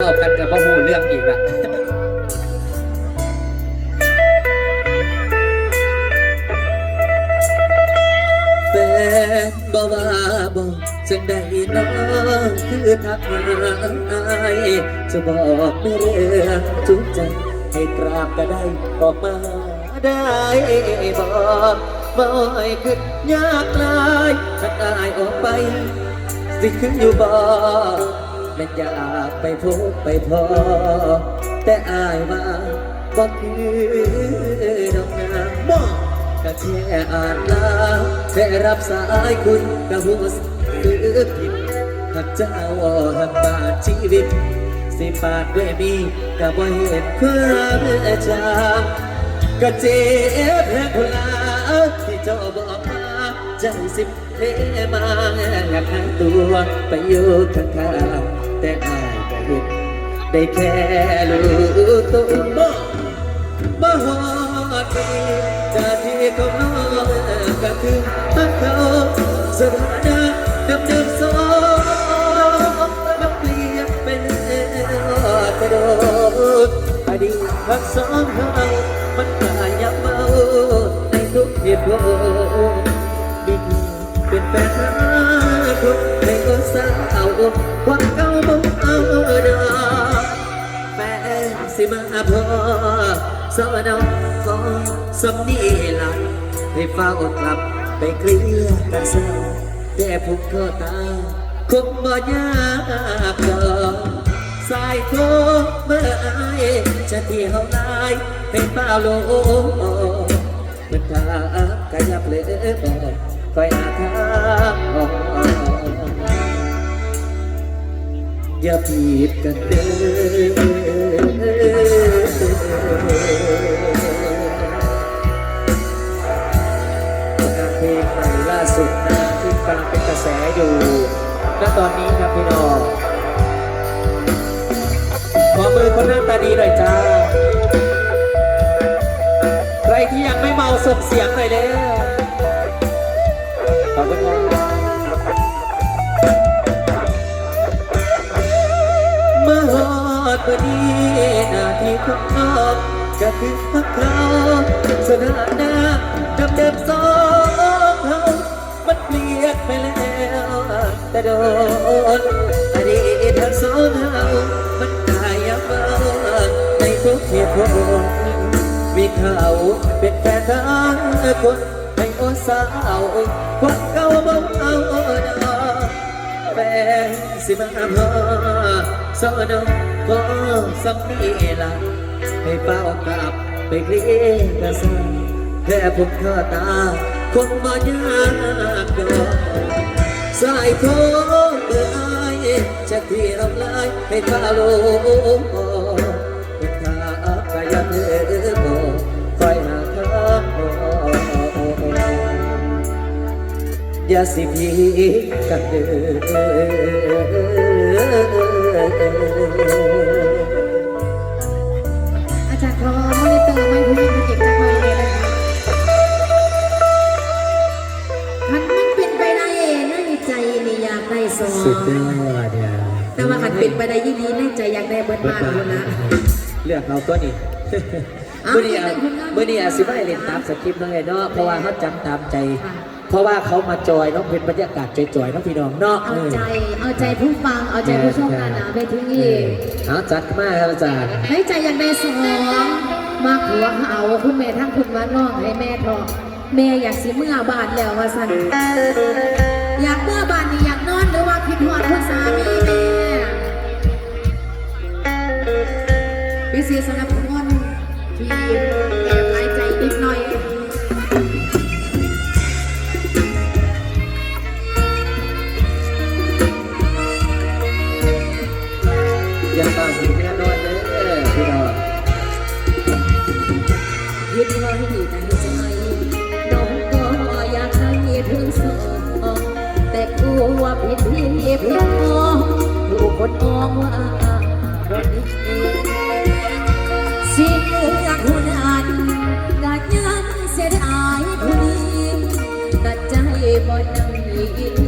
เอากันกับพ่อหูเรื่องอีกละแฟนบ่ว่าบ่จังได้น้องคือทักมายจะบอกเรื่องทุกใจให้กราบก็ได้ออกมาได้บอกบ่อยขึ้นยากลายถ้าอายออกไป สิขึ้นอยู่บ่ แม่นอยากไปพบไปพอ แต่อายว่าบ่คือดอกนาบ่ก็แค่อ่านลาแค่รับสายคุณก็หูสึกผิดหากเจ้าหักบาดชีวิต สิปาดด้วยมีก็บ่เห็นความจางก็เจ็บแผลพลาที่เจ้าบอกมาใจสิบเทมาอยากหาตัวไปอยู่ข้างๆ แต่อายก็เห็นได้แค่รู้ตัวบ่บ่ฮอดดีจากที่เขาน้องก็คือพักเขาสถานะเดิมๆสองมันเปลี่ยนไปแล้วแต่โดนอดีตพักสองเขามันกลายยับเมาในทุกเหตุผลบินเป็นแฟนหาคนให้ก็ สาวความเก่าบ่เอาดอกแฟนสิมาพอสาวน้องก็สำนีหลับให้เฝ้ากลับไปเคลียร์กันซะแต่ผมก็ตาคงบ่ยากดอกสายโทรเมื่ออายจะเที่ยวไลายให้เป้าโลกมันทางกายับเลยบอกคอยหาทา อย่าผิดกันเด้องานเพลงใหม่ล่าสุดนะที่กำลังเป็นกระแสอยู่ณตอนนี้ครับพี่น้องขอมือคนหน้าตาดีหน่อยจ้า ใครที่ยังไม่เมาส่งเสียงหน่อยเร็วขอบคุณครับ อดพอดีหน้าที่ของน้อก็คือพักเขาสถานะดำเดิมสองเขามันเปลี่ยนไปแล้วแต่โดนอดีตทั้งสองเขามันกลายยังเมาในทุกเหตุผลมีเขาเป็นแฟนทั้งคนให้โอสาวคนเก่าบ่เอาดอกแฟนสิมาพอสอนอก็สำนีละให้เฝ้ากลับไปเคลียร์กันแค่ผมเธอตาคงมายากดอกสายโทรเมื่ออายจะที่รับลายให้ฟ้าลง อย่าสิพีกันเด้ออาจารย์ขอมอนิเตอร์ไม่พูดเก็บจากไม่เลยนะคะมันมันเป็นไปได้ในใจนี่อยากได้สองสุดยอดเนี่ยแต่ว่าขันเป็นไปได้ยี่ดีในใจอยากได้เบิดบ้านอยู่นะเลือกเอาตัวนี้เมื่อนี้เมื่อนี้อาสิไม่ได้เล่นตามสคริปต์น้องไอ้เนาะเพราะว่าเขาจำตามใจ เพราะว่าเขามาจอยเน้องเป็นบรรยากาศจอยๆเน้องพี่น้องเนาะเอาใจ เอาใจผู้ฟัง เอาใจผู้ชมกันนะไปที่เอนี่อเอาจัดมาครับอาจารย์ให้ใจอยากได้สองมากหัวเขาคุณแม่ทั้งคุณว่าน้องให้แม่ทองแม่อยากสิเมื่อบานแล้วว่าสันอยากเมื่อบานนี่อยากนอนหรือว่าคิดหอดคุณสามีแม่พิเศษสำหรับ ว่าผิดที่ผิดมองถูกคนมองว่าคนนี้สิ่งอยากผู้นั้นก็ยันเสียดายผู้นี้ตัดใจบ่ได้หัก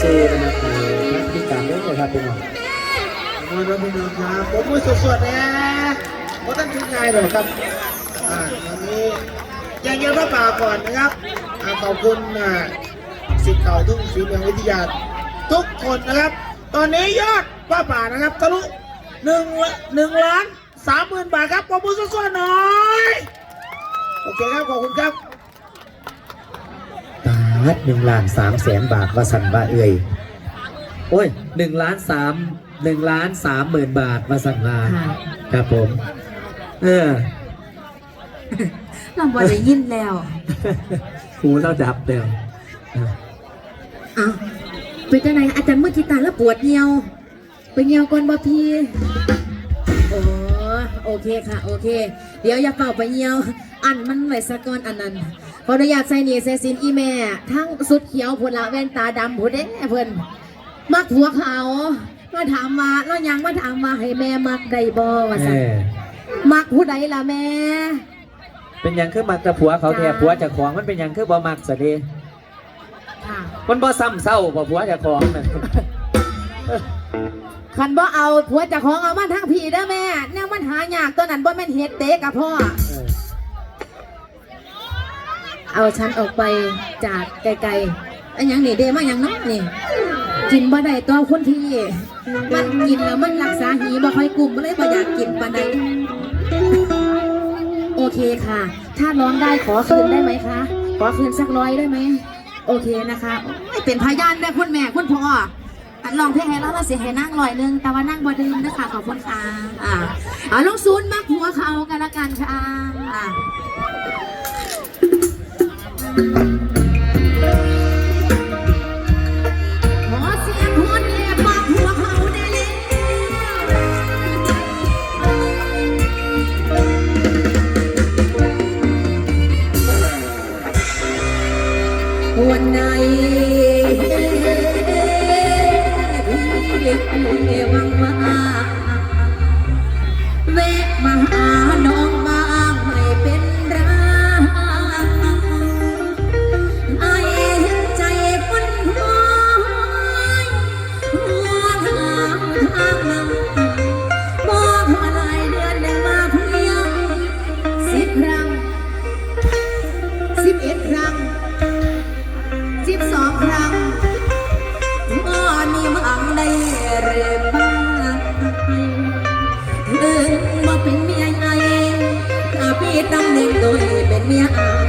สู้ๆนะครับในที่การเล่นเลยครับพี่น้องมวยพี่น้องครับผมมือสดๆนะเพราะท่านถึงไงหรอครับอ่าวันนี้ยังเยอะพระป่าก่อนนะครับอ่าขอบคุณอ่าสิทธิ์เก่าทุ่งศรีเมืองวิทยาทุกคนนะครับ ตอนนี้ยอดพระป่านะครับทะลุหนึ่งหนึ่งล้านสามหมื่นบาทครับผมมือสดๆหน่อยโอเคครับขอบคุณครับ บาทหนึ่งล้านสามแสนบาทว่าสันว่าเอ่ยโอ้ยหนึ่งล้านสามหนึ่งล้านสามหมื่นบาทว่าสันว่าค่ะครับผม เออเราบ่ได้ยินแล้วหูเราดับเดียวอ้าวเป็นจังไหนอาจารย์มือกีตาร์แล้วปวดเหี่ยวไปเหี่ยวก่อนบ่พี่โอ้โอเคค่ะ โอเค เดี๋ยวอย่าเป่าไปเหี่ยว อันมันไว้สะก่อนอันนั้น ขออนุญาตใส่นี่ใส่สินอีแม่ ทั้งสุดเขียวพุ่นละแว่นตาดำพุ่นเด้เพิ่นมักหัวเขามาถามมาแล้วยังมาถามมาให้แม่มักได้บ่ว่าเอซั่นอมักผู้ใดล่ะแม่ เป็นหยังคือมักแต่ผัวเขาแทบผัวเจะของมันเป็นหยังคือบ่มักสะเดค่ะมันบ่ซ้ำเศร้าบ่ผัวเจะของน่ะ คันบ่เอาผัวเจะของเอามาทั้งพี่เด้อแม่แนวมันหายากตัวนั้นบ่แม่นเฮ็ดเด็กกับพ่อ เอาฉันออกไปจากไกลๆอันยังนี่เดมาหยังน้องนี่ กินบ่ได้ตัวคนพี่มันกินแล้วมันรักษาหีบ่ค่อยกลุ่มบ่เลยบ่อยากกินปานใดโอเคค่ะ ถ้าร้องได้ขอคืนได้ไหมคะ ขอคืนสักร้อยได้ไหม โอเคนะคะโอ้ยเป็นพยานได้คุณแม่คุณพ่ออันลองเพลงให้เราเราเสียให้นั่งลอยหนึง แต่ว่านั่งบ่ดื่มนะคะขอบคุณค่ะ อ่าเอาลูกศูนมาผัวเขากันละกันค่ะอ่า ข เป็นเมียอา